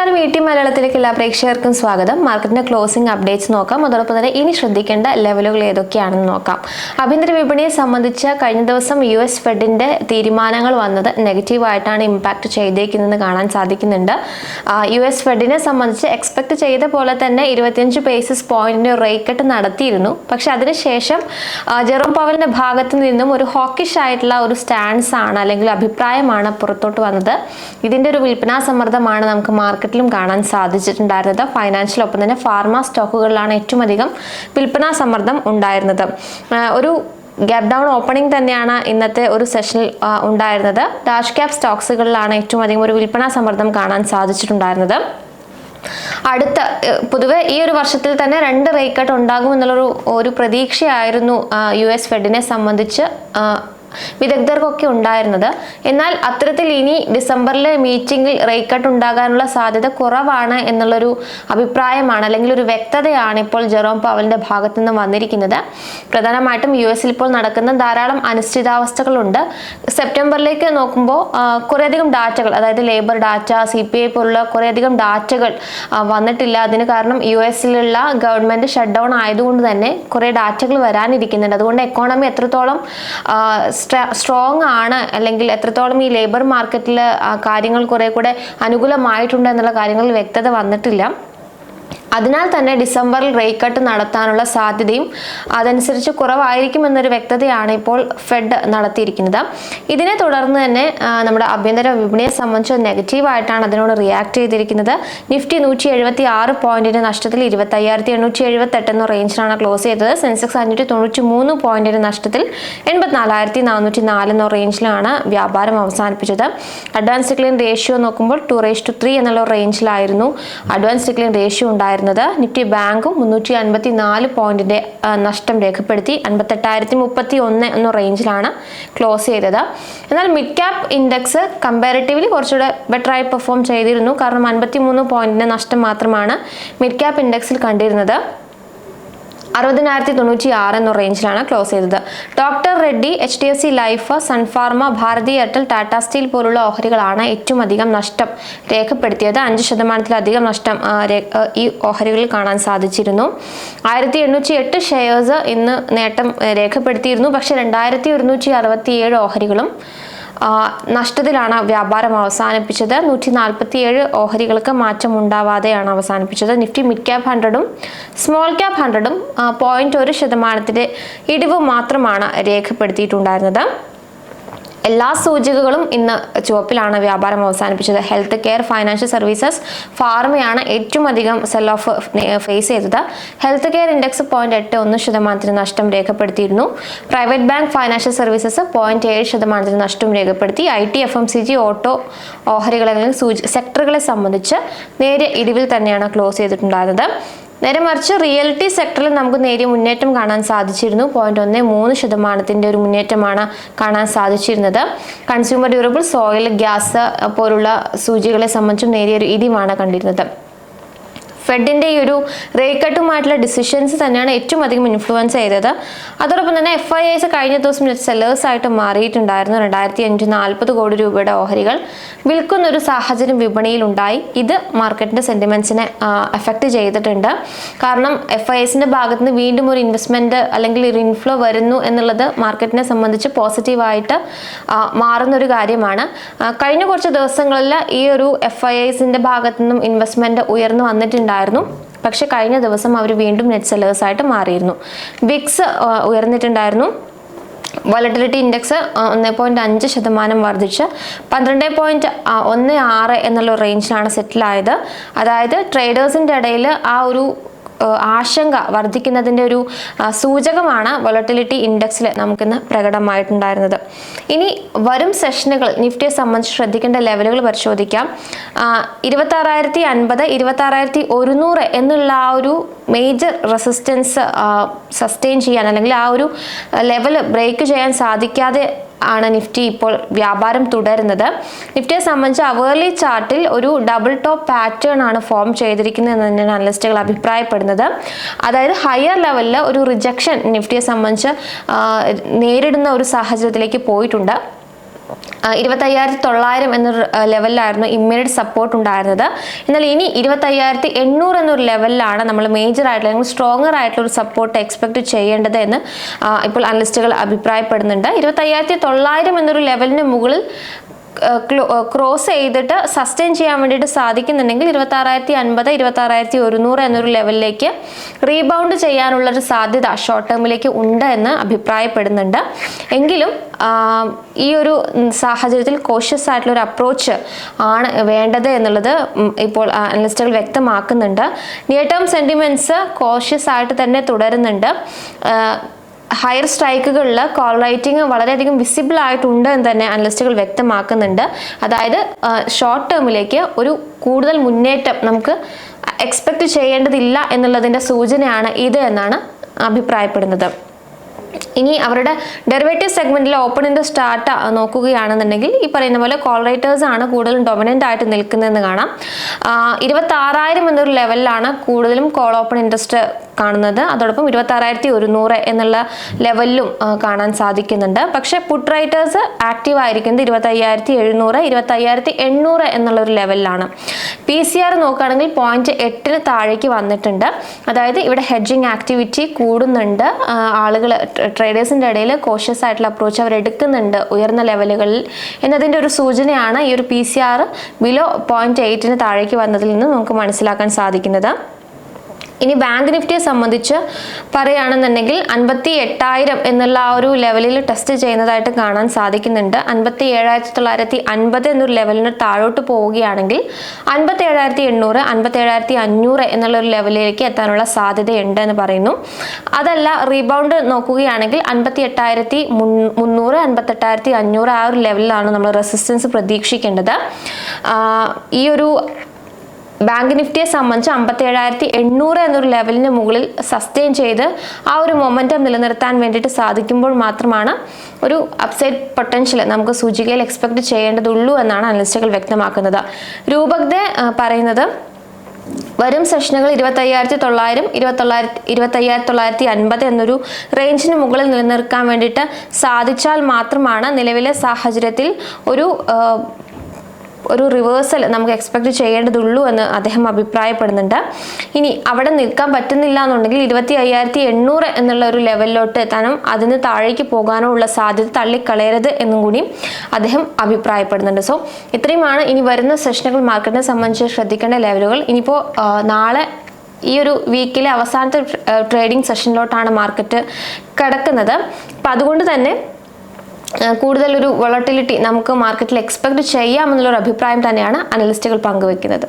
നമസ്കാരം E T മലയാളത്തിലേക്ക് എല്ലാ പ്രേക്ഷകർക്കും സ്വാഗതം. മാർക്കറ്റിന്റെ ക്ലോസിംഗ് അപ്ഡേറ്റ്സ് നോക്കാം. അതോടൊപ്പം തന്നെ ഇനി ശ്രദ്ധിക്കേണ്ട ലെവലുകൾ ഏതൊക്കെയാണെന്ന് നോക്കാം. ആഭ്യന്തര വിപണിയെ സംബന്ധിച്ച് കഴിഞ്ഞ ദിവസം യു എസ് ഫെഡിന്റെ തീരുമാനങ്ങൾ വന്നത് നെഗറ്റീവായിട്ടാണ് ഇമ്പാക്ട് ചെയ്തേക്കുന്നതെന്ന് കാണാൻ സാധിക്കുന്നുണ്ട്. യു എസ് ഫെഡിനെ സംബന്ധിച്ച് എക്സ്പെക്ട് ചെയ്ത പോലെ തന്നെ ഇരുപത്തിയഞ്ച് ബേസിസ് പോയിന്റിന്റെ റേറ്റ് നടത്തിയിരുന്നു. പക്ഷെ അതിനുശേഷം ജെറോം പവലിന്റെ ഭാഗത്തു നിന്നും ഒരു ഹോക്കിഷ് ആയിട്ടുള്ള ഒരു സ്റ്റാൻസ് ആണ് അല്ലെങ്കിൽ അഭിപ്രായമാണ് പുറത്തോട്ട് വന്നത്. ഇതിന്റെ ഒരു വിൽപ്പനാ സമ്മർദ്ദമാണ് നമുക്ക് മാർക്കറ്റിലും കാണാൻ സാധിച്ചിട്ടുണ്ടായിരുന്നത്. ഫൈനാൻഷ്യൽ ഒപ്പം തന്നെ ഫാർമ സ്റ്റോക്കുകളിലാണ് ഏറ്റവും അധികം വിൽപ്പനാ സമ്മർദ്ദം ഉണ്ടായിരുന്നത്. ഒരു ഗ്യാപ് ഡൗൺ ഓപ്പണിംഗ് തന്നെയാണ് ഇന്നത്തെ ഒരു സെഷനിൽ ഉണ്ടായിരുന്നത്. ഡാഷ് ക്യാപ് സ്റ്റോക്സുകളിലാണ് ഏറ്റവും അധികം ഒരു വിൽപ്പനാ സമ്മർദ്ദം കാണാൻ സാധിച്ചിട്ടുണ്ടായിരുന്നത്. അടുത്ത പൊതുവെ ഈ ഒരു വർഷത്തിൽ തന്നെ രണ്ട് റേറ്റ് ഉണ്ടാകും എന്നുള്ളൊരു ഒരു പ്രതീക്ഷയായിരുന്നു യു എസ് ഫെഡിനെ സംബന്ധിച്ച് വിദഗ്ധർക്കൊക്കെ ഉണ്ടായിരുന്നത്. എന്നാൽ അത്തരത്തിൽ ഇനി ഡിസംബറിലെ മീറ്റിംഗിൽ റേക്കട്ട് കട്ട് ഉണ്ടാകാനുള്ള സാധ്യത കുറവാണ് എന്നുള്ളൊരു അഭിപ്രായമാണ് അല്ലെങ്കിൽ ഒരു വ്യക്തതയാണ് ഇപ്പോൾ ജെറോം പവലിന്റെ ഭാഗത്തു നിന്ന് വന്നിരിക്കുന്നത്. പ്രധാനമായിട്ടും യു എസിൽ ഇപ്പോൾ നടക്കുന്ന ധാരാളം അനിശ്ചിതാവസ്ഥകളുണ്ട്. സെപ്റ്റംബറിലേക്ക് നോക്കുമ്പോൾ കുറേയധികം ഡാറ്റകൾ അതായത് labour data C P I പോലുള്ള കുറേയധികം ഡാറ്റകൾ വന്നിട്ടില്ല. അതിന് കാരണം യു എസിലുള്ള ഗവൺമെന്റ് ഷട്ട് ഡൗൺ ആയതുകൊണ്ട് തന്നെ കുറേ ഡാറ്റകൾ വരാനിരിക്കുന്നുണ്ട്. അതുകൊണ്ട് എക്കോണമി എത്രത്തോളം സ്ട്രോങ് ആണ് അല്ലെങ്കിൽ എത്രത്തോളം ഈ ലേബർ മാർക്കറ്റിൽ കാര്യങ്ങൾ കുറെ കൂടെ അനുകൂലമായിട്ടുണ്ട് എന്നുള്ള കാര്യങ്ങളിൽ വ്യക്തത വന്നിട്ടില്ല. അതിനാൽ തന്നെ ഡിസംബറിൽ റേറ്റ് കട്ട് നടത്താനുള്ള സാധ്യതയും അതനുസരിച്ച് കുറവായിരിക്കും എന്നൊരു വ്യക്തതയാണ് ഇപ്പോൾ ഫെഡ് നടത്തിയിരിക്കുന്നത്. ഇതിനെ തുടർന്ന് തന്നെ നമ്മുടെ ആഭ്യന്തര വിപണിയെ സംബന്ധിച്ച് നെഗറ്റീവായിട്ടാണ് അതിനോട് റിയാക്ട് ചെയ്തിരിക്കുന്നത്. നിഫ്റ്റി നൂറ്റി എഴുപത്തി ആറ് പോയിന്റിന്റെ നഷ്ടത്തിൽ ഇരുപത്തി അയ്യായിരത്തി എണ്ണൂറ്റി എഴുപത്തി എട്ട് എന്ന റേഞ്ചിലാണ് ക്ലോസ് ചെയ്തത്. സെൻസെക്സ് അഞ്ഞൂറ്റി തൊണ്ണൂറ്റി മൂന്ന് പോയിന്റിന്റെ നഷ്ടത്തിൽ എൺപത്തിനാലായിരത്തി നാനൂറ്റി നാല് എന്ന റേഞ്ചിലാണ് വ്യാപാരം അവസാനിപ്പിച്ചത്. അഡ്വാൻസ് ഡിക്ലൈൻ റേഷ്യോ നോക്കുമ്പോൾ ടു റേഷ് ടു ത്രീ എന്നുള്ള റേഞ്ചിലായിരുന്നു അഡ്വാൻസ് ഡിക്ലൈൻ റേഷ്യോ ഉണ്ടായിരുന്നത് നിഫ്റ്റി ബാങ്കും മുന്നൂറ്റി അൻപത്തി നാല് പോയിന്റിന്റെ നഷ്ടം രേഖപ്പെടുത്തി അൻപത്തെട്ടായിരത്തി മുപ്പത്തി ഒന്ന് എന്ന റേഞ്ചിലാണ് ക്ലോസ് ചെയ്തത്. എന്നാൽ മിഡ് ക്യാപ് ഇൻഡെക്സ് കമ്പാരിറ്റീവ്ലി കുറച്ചുകൂടെ ബെറ്റർ ആയി പെർഫോം ചെയ്തിരുന്നു. കാരണം അൻപത്തി മൂന്ന് പോയിന്റിന്റെ നഷ്ടം മാത്രമാണ് മിഡ് ക്യാപ് ഇൻഡെക്സിൽ കണ്ടിരുന്നത്. അറുപതിനായിരത്തി തൊണ്ണൂറ്റി ആറ് എന്ന റേഞ്ചിലാണ് ക്ലോസ് ചെയ്തത് doctor Reddy H D F C life Sun Pharma Bharti Airtel Tata steel പോലുള്ള ഓഹരികളാണ് ഏറ്റവും അധികം നഷ്ടം രേഖപ്പെടുത്തിയത്. അഞ്ച് ശതമാനത്തിലധികം നഷ്ടം ഈ ഓഹരികളിൽ കാണാൻ സാധിച്ചിരുന്നു. ആയിരത്തി എണ്ണൂറ്റി എട്ട് ഷെയർസ് ഇന്ന് നേട്ടം രേഖപ്പെടുത്തിയിരുന്നു. പക്ഷേ രണ്ടായിരത്തി ഒരുന്നൂറ്റി അറുപത്തി ഏഴ് ഓഹരികളും നഷ്ടത്തിലാണ് വ്യാപാരം അവസാനിപ്പിച്ചത്. നൂറ്റി നാൽപ്പത്തിയേഴ് ഓഹരികൾക്ക് മാറ്റം ഉണ്ടാവാതെയാണ് അവസാനിപ്പിച്ചത്. നിഫ്റ്റി മിഡ് ക്യാപ് ഹൺഡ്രഡും സ്മോൾ ക്യാപ് ഹൺഡ്രഡും പോയിന്റ് ഒരു ശതമാനത്തിന്റെ ഇടിവ് മാത്രമാണ് രേഖപ്പെടുത്തിയിട്ടുണ്ടായിരുന്നത്. എല്ലാ സൂചികകളും ഇന്ന് ചുവപ്പിലാണ് വ്യാപാരം അവസാനിപ്പിച്ചത്. ഹെൽത്ത് കെയർ ഫൈനാൻഷ്യൽ സർവീസസ് ഫാർമയാണ് ഏറ്റവും അധികം സെൽ ഓഫ് ഫേസ് ചെയ്തത്. ഹെൽത്ത് കെയർ ഇൻഡെക്സ് പോയിന്റ് എട്ട് ഒന്ന് ശതമാനത്തിന് നഷ്ടം രേഖപ്പെടുത്തിയിരുന്നു. Private bank financial services point ഏഴ് ശതമാനത്തിന് നഷ്ടം രേഖപ്പെടുത്തി. I T F M C G auto ഓഹരികളെ സൂചി സെക്ടറുകളെ സംബന്ധിച്ച് നേരിയ ഇടിവിൽ തന്നെയാണ് ക്ലോസ് ചെയ്തിട്ടുണ്ടായിരുന്നത്. നേരെ മറിച്ച് റിയൽറ്റി സെക്ടറിൽ നമുക്ക് നേരിയ മുന്നേറ്റം കാണാൻ സാധിച്ചിരുന്നു. പോയിന്റ് ഒന്ന് മൂന്ന് ശതമാനത്തിന്റെ ഒരു മുന്നേറ്റമാണ് കാണാൻ സാധിച്ചിരുന്നത്. കൺസ്യൂമർ ഡ്യൂറബിൾ സോയിൽ ഗ്യാസ് പോലുള്ള സൂചികളെ സംബന്ധിച്ചും നേരിയൊരു ഇടിവാണ് കണ്ടിരുന്നത്. ഫെഡിന്റെ ഈ ഒരു റേറ്റ് കട്ടുമായിട്ടുള്ള ഡിസിഷൻസ് തന്നെയാണ് ഏറ്റവും അധികം ഇൻഫ്ലുവൻസ് ചെയ്തത്. അതോടൊപ്പം തന്നെ എഫ് ഐ എസ് കഴിഞ്ഞ ദിവസം സെല്ലേഴ്സ് ആയിട്ട് മാറിയിട്ടുണ്ടായിരുന്നു. രണ്ടായിരത്തി അഞ്ച് നാൽപ്പത് കോടി രൂപയുടെ ഓഹരികൾ വിൽക്കുന്ന ഒരു സാഹചര്യം വിപണിയിൽ ഉണ്ടായി. ഇത് മാർക്കറ്റിന്റെ സെന്റിമെൻസിനെ എഫക്റ്റ് ചെയ്തിട്ടുണ്ട്. കാരണം എഫ് ഐ എസിന്റെ ഭാഗത്ത് നിന്ന് വീണ്ടും ഒരു ഇൻവെസ്റ്റ്മെന്റ് അല്ലെങ്കിൽ ഒരു ഇൻഫ്ലോ വരുന്നു എന്നുള്ളത് മാർക്കറ്റിനെ സംബന്ധിച്ച് പോസിറ്റീവായിട്ട് മാറുന്ന ഒരു കാര്യമാണ്. കഴിഞ്ഞ കുറച്ച് ദിവസങ്ങളിൽ ഈ ഒരു എഫ് ഐ എസിന്റെ ഭാഗത്തു നിന്നും ഇൻവെസ്റ്റ്മെന്റ് ഉയർന്നു വന്നിട്ടുണ്ടായിരുന്നു പക്ഷെ കഴിഞ്ഞ ദിവസം അവർ വീണ്ടും നെറ്റ് സെല്ലേഴ്സ് ആയിട്ട് മാറിയിരുന്നു. വിക്സ് ഉയർന്നിട്ടുണ്ടായിരുന്നു. വോളറ്റിലിറ്റി ഇൻഡെക്സ് ഒന്ന് പോയിന്റ് അഞ്ച് ശതമാനം വർദ്ധിച്ച് പന്ത്രണ്ട് പോയിന്റ് ഒന്ന് ആറ് എന്നുള്ള റേഞ്ചിലാണ് സെറ്റിലായത് അതായത് ട്രേഡേഴ്സിന്റെ ഇടയിൽ ആ ഒരു ആശങ്ക വർദ്ധിക്കുന്നതിന്റെ ഒരു സൂചകമാണ് വൊളട്ടിലിറ്റി ഇൻഡെക്സിൽ നമുക്കിന്ന് പ്രകടമായിട്ടുണ്ടായിരുന്നത്. ഇനി വരും സെഷനുകൾ നിഫ്റ്റിയെ സംബന്ധിച്ച് ശ്രദ്ധിക്കേണ്ട ലെവലുകൾ പരിശോധിക്കാം. ഇരുപത്തി ആറായിരത്തി അൻപത് ഇരുപത്തി ആറായിരത്തി ഒരുന്നൂറ് എന്നുള്ള ആ ഒരു മേജർ റെസിസ്റ്റൻസ് സസ്റ്റെയിൻ ചെയ്യാൻ അല്ലെങ്കിൽ ആ ഒരു ലെവൽ ബ്രേക്ക് ചെയ്യാൻ സാധിക്കാതെ ആണ് നിഫ്റ്റി ഇപ്പോൾ വ്യാപാരം തുടരുന്നത്. നിഫ്റ്റിയെ സംബന്ധിച്ച് അവേർലി ചാർട്ടിൽ ഒരു ഡബിൾ ടോപ്പ് പാറ്റേൺ ആണ് ഫോം ചെയ്തിരിക്കുന്നത് എന്ന് തന്നെയാണ് അനലിസ്റ്റുകൾ അഭിപ്രായപ്പെടുന്നത് അതായത് ഹയർ ലെവലിൽ ഒരു റിജക്ഷൻ നിഫ്റ്റിയെ സംബന്ധിച്ച് നേരിടുന്ന ഒരു സാഹചര്യത്തിലേക്ക് പോയിട്ടുണ്ട്. ഇരുപത്തയ്യായിരത്തി തൊള്ളായിരം എന്നൊരു ലെവലിലായിരുന്നു ഇമ്മീഡിയറ്റ് സപ്പോർട്ട് ഉണ്ടായിരുന്നത്. എന്നാൽ ഇനി ഇരുപത്തയ്യായിരത്തി എണ്ണൂറ് എന്നൊരു ലെവലിലാണ് നമ്മൾ മേജർ ആയിട്ടുള്ള അല്ലെങ്കിൽ സ്ട്രോങ്ങർ ആയിട്ടുള്ള ഒരു സപ്പോർട്ട് എക്സ്പെക്ട് ചെയ്യേണ്ടത് എന്ന് ഇപ്പോൾ അനലിസ്റ്റുകൾ അഭിപ്രായപ്പെടുന്നുണ്ട്. ഇരുപത്തയ്യായിരത്തി തൊള്ളായിരം എന്നൊരു ലെവലിന് മുകളിൽ ക്രോസ് ചെയ്തിട്ട് സസ്റ്റെയിൻ ചെയ്യാൻ വേണ്ടിയിട്ട് സാധിക്കുന്നുണ്ടെങ്കിൽ ഇരുപത്തി ആറായിരത്തി അൻപത് ഇരുപത്തി ആറായിരത്തി ഒരുന്നൂറ് എന്നൊരു ലെവലിലേക്ക് റീബൗണ്ട് ചെയ്യാനുള്ള ഒരു സാധ്യത ഷോർട്ട് ടേമിലേക്ക് ഉണ്ട് എന്ന് അഭിപ്രായപ്പെടുന്നുണ്ട്. എങ്കിലും ഈ ഒരു സാഹചര്യത്തിൽ കോഷ്യസ് ആയിട്ടുള്ള ഒരു അപ്രോച്ച് ആണ് വേണ്ടത് എന്നുള്ളത് ഇപ്പോൾ അനലിസ്റ്റുകൾ വ്യക്തമാക്കുന്നുണ്ട്. നിയർ ടേം സെന്റിമെന്റ്സ് കോഷ്യസ് ആയിട്ട് തന്നെ തുടരുന്നുണ്ട്. ഹയർ സ്ട്രൈക്കുകളിൽ കോൾ റൈറ്റിംഗ് വളരെയധികം വിസിബിൾ ആയിട്ടുണ്ട് എന്ന് തന്നെ അനലിസ്റ്റുകൾ വ്യക്തമാക്കുന്നുണ്ട്. അതായത് ഷോർട്ട് ടേമിലേക്ക് ഒരു കൂടുതൽ മുന്നേറ്റം നമുക്ക് എക്സ്പെക്ട് ചെയ്യേണ്ടതില്ല എന്നുള്ളതിന്റെ സൂചനയാണ് ഇത് എന്നാണ് അഭിപ്രായപ്പെടുന്നത്. ഇനി അവരുടെ ഡെറിവേറ്റീവ് സെഗ്മെന്റിൽ ഓപ്പൺ ഇൻഡ് സ്റ്റാർട്ട് നോക്കുകയാണെന്നുണ്ടെങ്കിൽ ഈ പറയുന്ന പോലെ കോൾ റൈറ്റേഴ്സ് ആണ് കൂടുതലും ഡൊമിനന്റ് ആയിട്ട് നിൽക്കുന്നതെന്ന് കാണാം. ഇരുപത്തി ആറായിരം എന്നൊരു ലെവലിലാണ് കൂടുതലും കോൾ ഓപ്പൺ ഇൻട്രസ്റ്റ് കാണുന്നത്. അതോടൊപ്പം ഇരുപത്തി ആറായിരത്തി ഒരുന്നൂറ് എന്നുള്ള ലെവലിലും കാണാൻ സാധിക്കുന്നുണ്ട്. പക്ഷെ പുട്ട് റൈറ്റേഴ്സ് ആക്റ്റീവ് ആയിരിക്കുന്നത് ഇരുപത്തി അയ്യായിരത്തി എഴുന്നൂറ് ഇരുപത്തി അയ്യായിരത്തി എണ്ണൂറ് എന്നുള്ള ഒരു ലെവലിലാണ് പി സി ആർ നോക്കുകയാണെങ്കിൽ പോയിന്റ് എട്ടിന് താഴേക്ക് വന്നിട്ടുണ്ട്. അതായത് ഇവിടെ ഹെഡ്ജിങ് ആക്ടിവിറ്റി കൂടുന്നുണ്ട്. ആളുകൾ ട്രേഡേഴ്സിന്റെ ഇടയിൽ കോഷ്യസ് ആയിട്ടുള്ള അപ്രോച്ച് അവർ എടുക്കുന്നുണ്ട് ഉയർന്ന ലെവലുകളിൽ എന്നതിന്റെ ഒരു സൂചനയാണ് ഈ ഒരു P C R below point എയ്റ്റിന് താഴേക്ക് വന്നതിൽ നിന്ന് നമുക്ക് മനസ്സിലാക്കാൻ സാധിക്കുന്നത്. ഇനി ബാങ്ക് നിഫ്റ്റിയെ സംബന്ധിച്ച് പറയുകയാണെന്നുണ്ടെങ്കിൽ അൻപത്തി എട്ടായിരം എന്നുള്ള ആ ഒരു ലെവലിൽ ടെസ്റ്റ് ചെയ്യുന്നതായിട്ട് കാണാൻ സാധിക്കുന്നുണ്ട്. അൻപത്തി ഏഴായിരത്തി തൊള്ളായിരത്തി അൻപത് എന്നൊരു ലെവലിന് താഴോട്ട് പോവുകയാണെങ്കിൽ അൻപത്തി ഏഴായിരത്തി എണ്ണൂറ് അൻപത്തി ഏഴായിരത്തി അഞ്ഞൂറ് എന്നുള്ള ഒരു ലെവലിലേക്ക് എത്താനുള്ള സാധ്യതയുണ്ട് എന്ന് പറയുന്നു. അതല്ല റീബൗണ്ട് നോക്കുകയാണെങ്കിൽ അൻപത്തി എട്ടായിരത്തി മുന്നൂറ് അൻപത്തി എട്ടായിരത്തി അഞ്ഞൂറ് ആ ഒരു ലെവലിലാണ് നമ്മൾ റെസിസ്റ്റൻസ് പ്രതീക്ഷിക്കേണ്ടത്. ഈ ഒരു ബാങ്ക് നിഫ്റ്റിയെ സംബന്ധിച്ച് അമ്പത്തി ഏഴായിരത്തി എണ്ണൂറ് എന്നൊരു ലെവലിന് മുകളിൽ സസ്റ്റെയിൻ ചെയ്ത് ആ ഒരു മൊമെന്റം നിലനിർത്താൻ വേണ്ടിയിട്ട് സാധിക്കുമ്പോൾ മാത്രമാണ് ഒരു അപ്സൈഡ് പൊട്ടൻഷ്യൽ നമുക്ക് സൂചികയിൽ എക്സ്പെക്ട് ചെയ്യേണ്ടതുള്ളൂ എന്നാണ് അനലിസ്റ്റുകൾ വ്യക്തമാക്കുന്നത്. ആ, പറയുന്നത് വരും സെഷനുകൾ ഇരുപത്തയ്യായിരത്തി തൊള്ളായിരം ഇരുപത്തൊള്ളായിരത്തി ഇരുപത്തയ്യായിരത്തി തൊള്ളായിരത്തി അൻപത് എന്നൊരു റേഞ്ചിന് മുകളിൽ നിലനിർത്താൻ വേണ്ടിയിട്ട് സാധിച്ചാൽ മാത്രമാണ് നിലവിലെ സാഹചര്യത്തിൽ ഒരു ഒരു റിവേഴ്സൽ നമുക്ക് എക്സ്പെക്ട് ചെയ്യേണ്ടതുള്ളൂ എന്ന് അദ്ദേഹം അഭിപ്രായപ്പെടുന്നുണ്ട്. ഇനി അവിടെ നിൽക്കാൻ പറ്റുന്നില്ല എന്നുണ്ടെങ്കിൽ ഇരുപത്തി അയ്യായിരത്തി എണ്ണൂറ് എന്നുള്ള ഒരു ലെവലിലോട്ട് എത്താനും അതിന് താഴേക്ക് പോകാനോ ഉള്ള സാധ്യത തള്ളിക്കളയരുത് എന്നും കൂടി അദ്ദേഹം അഭിപ്രായപ്പെടുന്നുണ്ട്. സോ ഇത്രയുമാണ് ഇനി വരുന്ന സെഷനുകൾ മാർക്കറ്റിനെ സംബന്ധിച്ച് ശ്രദ്ധിക്കേണ്ട ലെവലുകൾ ഇനിയിപ്പോൾ നാളെ ഈ ഒരു വീക്കിലെ അവസാനത്തെ ട്രേഡിംഗ് സെഷനിലോട്ടാണ് മാർക്കറ്റ് കിടക്കുന്നത്. അപ്പം അതുകൊണ്ട് തന്നെ ഒരു വൊളട്ടിലിറ്റി നമുക്ക് മാർക്കറ്റിൽ എക്സ്പെക്ട് ചെയ്യാമെന്നുള്ളൊരു അഭിപ്രായം തന്നെയാണ് അനലിസ്റ്റുകൾ പങ്കുവെക്കുന്നത്.